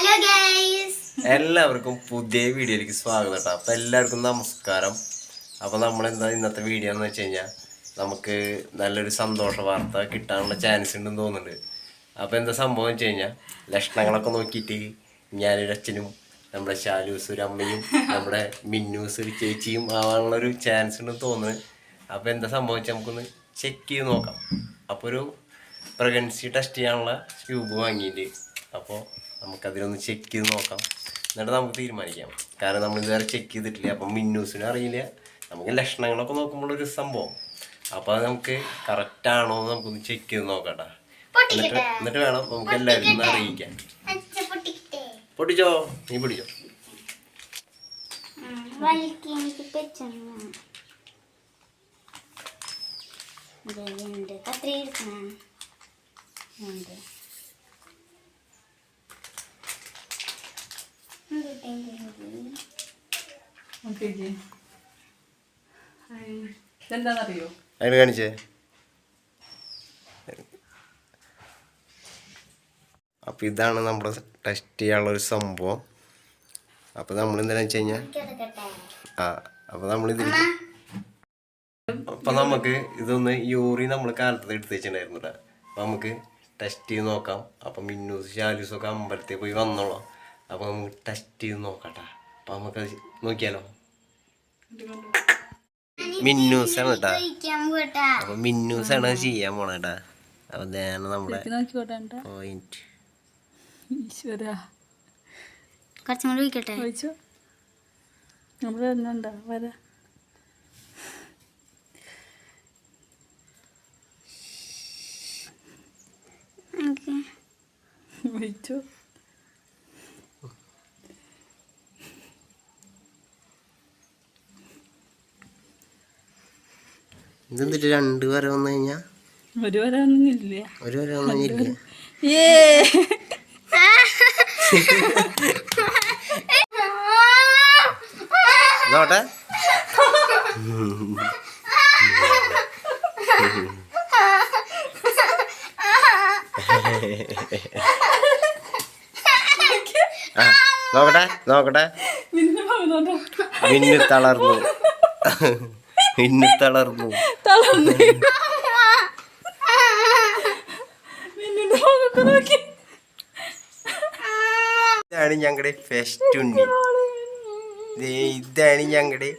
Hello എല്ലാവർക്കും പുതിയ വീഡിയോയിലേക്ക് സ്വാഗതം കേട്ടോ. അപ്പം എല്ലാവർക്കും നമസ്കാരം. അപ്പോൾ നമ്മൾ എന്താ ഇന്നത്തെ വീഡിയോ എന്ന് വെച്ച് കഴിഞ്ഞാൽ നമുക്ക് നല്ലൊരു സന്തോഷ വാർത്ത കിട്ടാനുള്ള ചാൻസ് ഉണ്ടെന്ന് തോന്നുന്നുണ്ട്. അപ്പോൾ എന്താ സംഭവം വെച്ച് കഴിഞ്ഞാൽ ലക്ഷണങ്ങളൊക്കെ നോക്കിയിട്ട് ഞാനൊരു അച്ഛനും നമ്മുടെ ഷാലൂസ് ഒരു അമ്മയും നമ്മുടെ മിന്നൂസ് ഒരു ചേച്ചിയും ആവാനുള്ളൊരു ചാൻസ് ഉണ്ടെന്ന് തോന്നുന്നു. അപ്പോൾ എന്താ സംഭവിച്ചാൽ നമുക്കൊന്ന് ചെക്ക് ചെയ്ത് നോക്കാം. അപ്പോൾ ഒരു പ്രഗ്നൻസി ടെസ്റ്റ് ചെയ്യാനുള്ള ട്യൂബ് വാങ്ങിയിട്ട് അപ്പോൾ നമുക്കതിലൊന്ന് ചെക്ക് ചെയ്ത് നോക്കാം. എന്നിട്ട് നമുക്ക് തീരുമാനിക്കാം. കാരണം നമ്മൾ ഇതുവരെ ചെക്ക് ചെയ്തിട്ടില്ല. അപ്പം മിന്നൂസിനും അറിയില്ല. നമുക്ക് ലക്ഷണങ്ങളൊക്കെ നോക്കുമ്പോൾ ഒരു സംഭവം. അപ്പോൾ അത് നമുക്ക് കറക്റ്റാണോ എന്ന് നമുക്കൊന്ന് ചെക്ക് ചെയ്ത് നോക്കട്ടെ. എന്നിട്ട് എന്നിട്ട് വേണം നമുക്ക് എല്ലാവരും ഒന്ന് അറിയിക്കാൻ. പൊട്ടിച്ചോ? നീ പിടിച്ചോ? കത്രി എടുക്കണം? ഉണ്ട് ഇതെന്താണെന്നറിയോ കാണിച്ചേ. അപ്പം ഇതാണ് നമ്മുടെ ടെസ്റ്റ് ചെയ്യാനുള്ള ഒരു സംഭവം. അപ്പോൾ നമ്മൾ എന്താണെന്ന് വെച്ച് എടുക്കട്ടെ ആ നമ്മൾ ഇതിൽ അപ്പം നമുക്ക് ഇതൊന്ന് യൂറി നമ്മൾ കാലത്ത് എടുത്ത് വെച്ചിട്ടുണ്ടായിരുന്നു കേട്ടോ അപ്പം നമുക്ക് ടെസ്റ്റ് ചെയ്ത് നോക്കാം. അപ്പം മിന്നൂസ് ശാലൂസും ഒക്കെ അമ്പലത്തിൽ പോയി വന്നോളാം. അപ്പം നമുക്ക് ടെസ്റ്റ് ചെയ്ത് നോക്കട്ടെ. അപ്പോൾ നമുക്ക് നോക്കിയാലോ? മിന്നൂസാണ് കേട്ടാ. അപ്പോൾ മിന്നൂസാണ് ചെയ്യാൻ പോണ കേട്ടാ അപ്പം ഇതാണ് നമ്മുടെ. പോയിന്റ് ഈശ്വര. കുറച്ചും കൂടി നമ്മൾ വര. ഇതെന്തിട്ട് രണ്ട് വരെ വന്നു കഴിഞ്ഞാ? ഒരു വര ഒന്നും ഒരു വര കഴിഞ്ഞില്ല ഏ. നോട്ടെ നോക്കട്ടെ നോക്കട്ടെ. മിന്നു തളർന്നു മിന്നു തളർന്നു. തളർന്നു. ഇതാണ് ഞങ്ങളുടെ ഫസ്റ്റ് ഉണ്ണി. ദേ ഇതാണ് ഞങ്ങളുടെ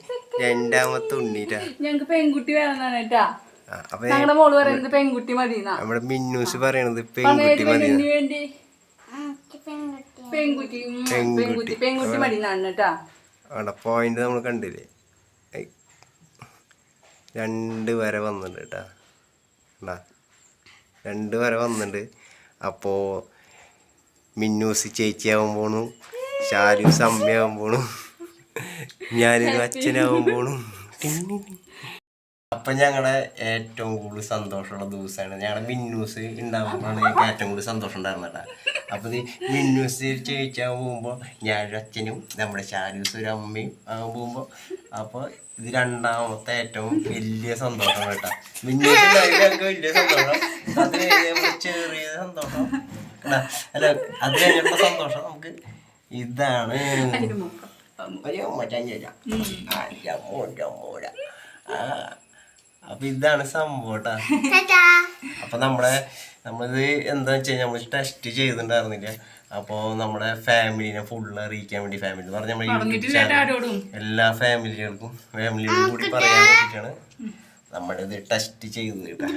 രണ്ടാമത്തെ ഉണ്ണിട്ടാ. ഞങ്ങക്ക് പെൺകുട്ടി വേണമെന്നാണ് കേട്ടാ. ആ, ഞങ്ങളുടെ മോൾ പറയുന്നത് പെൺകുട്ടി മതി നമ്മുടെ മിന്നൂസ് പറയണത് പെൺകുട്ടി മതി പെൺകുട്ടി. പെൺകുട്ടി പെൺകുട്ടി. മതി കേട്ടാ. അവിടെ പോയിന്റ് നമ്മൾ കണ്ടില്ലേ. രണ്ട് വരെ വന്നിട്ടുണ്ട് കേട്ടാ. കണ്ടാ? രണ്ട് വരെ വന്നിട്ടുണ്ട്. അപ്പോൾ മിന്നൂസ് ചേച്ചിയാവാൻ പോണു. ഷാരു അമ്മയാവാൻ പോണു. ഞാനൊരു അച്ഛനാവാൻ പോണു. അപ്പം ഞങ്ങളുടെ ഏറ്റവും കൂടുതൽ സന്തോഷമുള്ള ദിവസമാണ് ഞങ്ങളുടെ മിന്നൂസ് ഉണ്ടാകുമ്പോഴാണ് ഞങ്ങൾക്ക് ഏറ്റവും കൂടുതൽ സന്തോഷം ഉണ്ടായിരുന്നത് ഈ മിന്നൂസ് ചേച്ചിയാൻ പോകുമ്പോൾ ഞാനൊരു അച്ഛനും നമ്മുടെ ഒരു അമ്മയും ആകാൻ പോകുമ്പോൾ അപ്പോൾ ഇത് രണ്ടാമത്തെ ഏറ്റവും വലിയ സന്തോഷം കേട്ടോ. മിന്നൂസ് ഉണ്ടായി ഞങ്ങൾക്ക് വലിയ സന്തോഷം. അത് ചെറിയ സന്തോഷം. അല്ല അത് കഴിഞ്ഞിട്ടുള്ള സന്തോഷം നമുക്ക് ഇതാണ്. അയ്യോ മറ്റാൻ ആ അപ്പൊ ഇതാണ് സംഭവം കേട്ടാ. അപ്പൊ നമ്മുടെ നമ്മളിത് എന്താ വെച്ച് കഴിഞ്ഞാൽ നമ്മൾ ടെസ്റ്റ് ചെയ്തിട്ടുണ്ടായിരുന്നില്ല. അപ്പോൾ നമ്മുടെ ഫാമിലിനെ ഫുള്ള് അറിയിക്കാൻ വേണ്ടി ഫാമിലി എന്ന് പറഞ്ഞാൽ നമ്മുടെ യൂട്യൂബ് ചാനൽ എല്ലാ ഫാമിലികൾക്കും ഫാമിലിയോടും കൂടി പറയാൻ വേണ്ടിയിട്ടാണ് നമ്മളിത് ടെസ്റ്റ് ചെയ്തത് കേട്ടാ.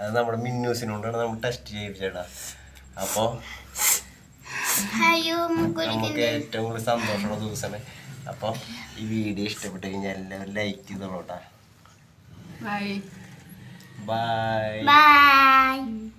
അത് നമ്മുടെ മിന്നൂസിനോണ്ടാണ് നമ്മൾ ടെസ്റ്റ് ചെയ്യിപ്പിച്ചേട്ടാ. അപ്പോൾ നമുക്ക് ഏറ്റവും കൂടുതൽ സന്തോഷമുള്ള ദിവസമാണ്. അപ്പോൾ ഈ വീഡിയോ ഇഷ്ടപ്പെട്ട് കഴിഞ്ഞാൽ എല്ലാവരും ലൈക്ക് ചെയ്തോളൂട്ടാ. Bye Bye. Bye.